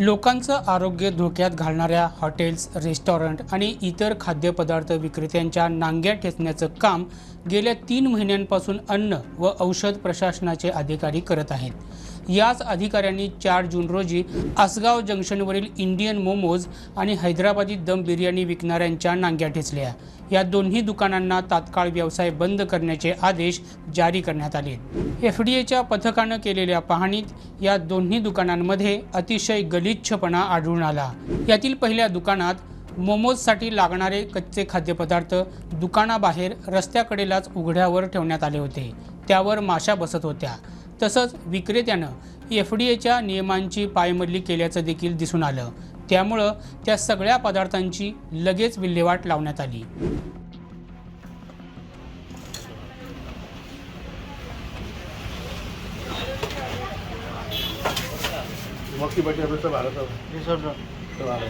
लोकांचं आरोग्य धोक्यात घालणाऱ्या हॉटेल्स रेस्टॉरंट आणि इतर खाद्यपदार्थ विक्रेत्यांच्या नांग्या ठेचण्याचं काम गेल्या तीन महिन्यांपासून अन्न व औषध प्रशासनाचे अधिकारी करत आहेत. याच अधिकाऱ्यांनी चार जून रोजी आसगाव जंक्शनवरील इंडियन मोमोज आणि हैदराबादी दम बिर्याणी विकणाऱ्यांच्या नांग्या ठेचल्या. या दोन्ही दुकानांना तात्काळ व्यवसाय बंद करण्याचे आदेश जारी करण्यात आले. एफ डी एच्या पथकानं केलेल्या पाहणीत या दोन्ही दुकानांमध्ये अतिशय गलिच्छपणा आढळून आला. यातील पहिल्या दुकानात मोमोजसाठी लागणारे कच्चे खाद्यपदार्थ दुकानाबाहेर रस्त्याकडेलाच उघड्यावर ठेवण्यात आले होते. त्यावर माशा बसत होत्या. तसंच विक्रेत्यानं एफ डी एच्या नियमांची पायमल्ली केल्याचं देखील दिसून आलं. त्यामुळं त्या सगळ्या पदार्थांची लगेच विल्हेवाट लावण्यात आली. मक्की बटी अभी सब आ रहा था सब आ रहा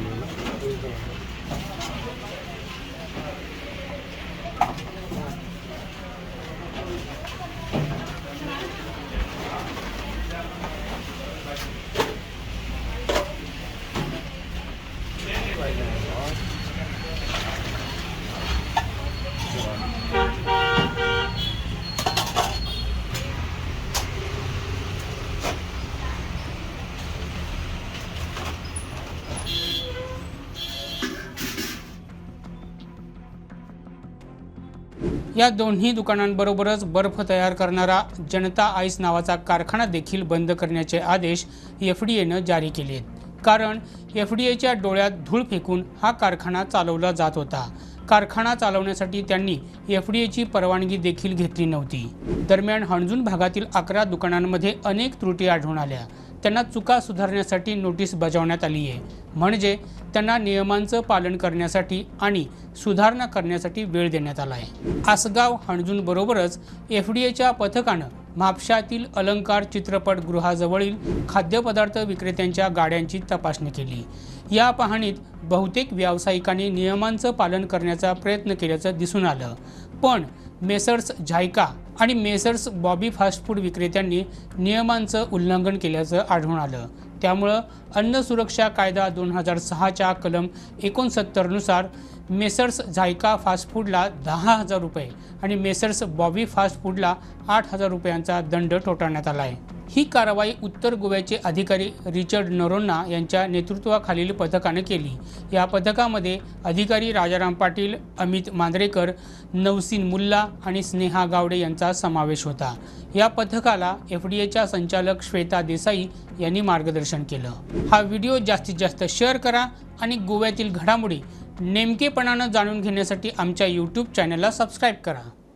या दोन्ही दुकानांबरोबरच बर्फ तयार करणारा जनता आईस नावाचा कारखाना देखील बंद करण्याचे आदेश एफ डी एनं जारी केले आहेत. कारण एफ डी एच्या डोळ्यात धूळ फेकून हा कारखाना चालवला जात होता. कारखाना चालवण्यासाठी त्यांनी एफ डी एची परवानगी देखील घेतली नव्हती. दरम्यान हणजून भागातील अकरा दुकानांमध्ये अनेक त्रुटी आढळून आल्या. त्यांना चुका सुधारण्यासाठी नोटीस बजावण्यात आली आहे. म्हणजे त्यांना नियमांचं पालन करण्यासाठी आणि सुधारणा करण्यासाठी वेळ देण्यात आला आहे. आसगाव हणजूनबरोबरच एफ डी एच्या पथकानं म्हापशातील अलंकार चित्रपटगृहाजवळील खाद्यपदार्थ विक्रेत्यांच्या गाड्यांची तपासणी केली. या पाहणीत बहुतेक व्यावसायिकांनी नियमांचं पालन करण्याचा प्रयत्न केल्याचं दिसून आलं. पण मेसर्स झायका आणि मेसर्स बॉबी फास्ट फूड विक्रेत्यांनी नियमांचं उल्लंघन केल्याचं आढळून आलं. त्यामुळं अन्न सुरक्षा कायदा दोन हजार सहाच्या कलम एकोणसत्तरनुसार मेसर्स झायका फास्ट फूडला दहा हजार रुपये आणि मेसर्स बॉबी फास्ट फूडला आठ हजार रुपयांचा दंड ठोठावण्यात आला आहे ही कारवाई उत्तर गोव्याचे अधिकारी रिचर्ड नरोन्ना यांच्या नेतृत्वाखालील पथकाने केली. या पथकामध्ये अधिकारी राजाराम पाटील अमित मांद्रेकर नवसीन मुल्ला आणि स्नेहा गावडे यांचा समावेश होता. या पथकाला एफ डी एच्या संचालक श्वेता देसाई यांनी मार्गदर्शन केलं. हा व्हिडिओ जास्तीत जास्त शेअर करा आणि गोव्यातील घडामोडी नेमकेपणानं जाणून घेण्यासाठी आमच्या यूट्यूब चॅनलला सबस्क्राईब करा.